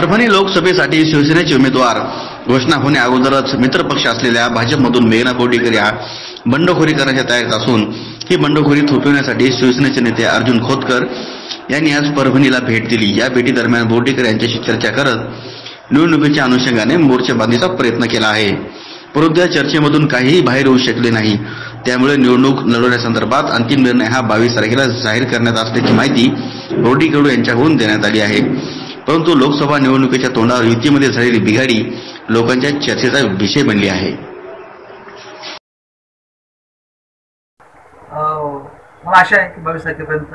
परभणी लोकसभेसाठी शिवसेनेचे उमेदवार घोषणा होण्या अगोदरच मित्रपक्ष असलेल्या भाजपमधून मेघना बोर्डीकर या बंडखोरी करण्याच्या तयारीत असून ही बंडखोरी थोपविण्यासाठी शिवसेनेचे नेते अर्जुन खोतकर यांनी आज परभणीला भेट दिली. या भेटीदरम्यान बोर्डीकर यांच्याशी चर्चा करत निवडणुकीच्या अनुषंगाने मोर्चेबांधीचा प्रयत्न केला आहे. परंतु या चर्चेमधून काहीही बाहेर येऊ शकले नाही. त्यामुळे निवडणूक लढवण्यासंदर्भात अंतिम निर्णय हा बावीस तारखेला जाहीर करण्यात असल्याची माहिती बोर्डीकडू यांच्याकडून देण्यात आली आहे. परंतु लोकसभा निवडणुकीच्या तोंडावर युतीमध्ये झालेली बिघाडी लोकांच्या चर्चेचा विषय बनली आहे. अं, मला आशा आहे की बावीस तारखेपर्यंत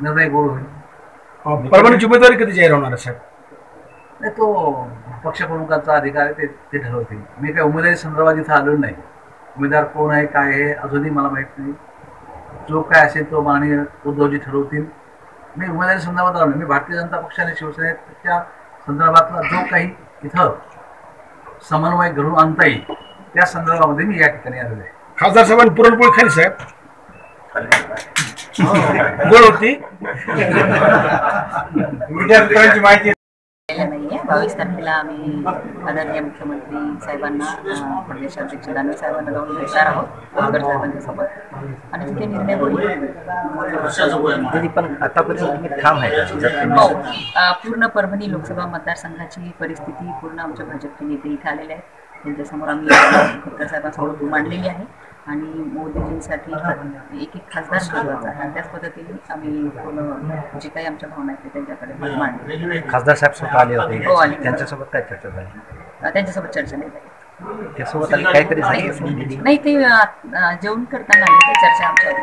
निर्णय गोळ होईल. परभणीची उमेदवारी कधी जाहीर होणार आहे साहेब? नाही तो पक्षप्रमुखांचा अधिकार आहे ते ते ठरवतील. मी काही उमेदवारी संदर्भात इथं आलो नाही. उमेदवार कोण आहे काय आहे अजूनही मला माहीत नाही. जो काय असेल तो माननीय उद्धवजी ठरवतील. मी उमेदवारी संदर्भात आलो. मी भारतीय जनता पक्ष आणि शिवसेनेच्या संदर्भातला जो काही इथं समन्वय घडून आणता येईल त्या संदर्भामध्ये मी या ठिकाणी आलेलो आहे. खासदार साहेबांनी पुरणपोळी खाली साहेब. गोड होती. विद्यार्थ्यांची केलेलं नाहीये. बावीस तारखेला आम्ही आदरणीय मुख्यमंत्री साहेबांना प्रदेशाध्यक्ष दानवे साहेबांना जाऊन भेटणार आहोत आगड साहेबांच्या सोबत. आणि तिथे निर्णय होईल. पण आतापर्यंत तुम्ही ठाम आहे. हो. पूर्ण परभणी लोकसभा मतदारसंघाची परिस्थिती पूर्ण आमचे भाजपचे नेते इथे आलेले आहेत. त्यांच्यासमोर आम्ही खोतकर साहेबांसमोर मांडलेली आहे. आणि मोदीजींसाठी एक एक खासदार महत्त्वाचा आहे. आणि त्याच पद्धतीने आम्ही जे काही आमच्या भावना आहेत त्यांच्याकडे मांडले. खासदार साहेब स्वतः आले हो, होते आले. त्यांच्यासोबत काय चर्चा झाली? त्यांच्यासोबत चर्चा नाही झाली. त्यासोबत आली. काहीतरी नाही ते जेवण करताना चर्चा आमच्या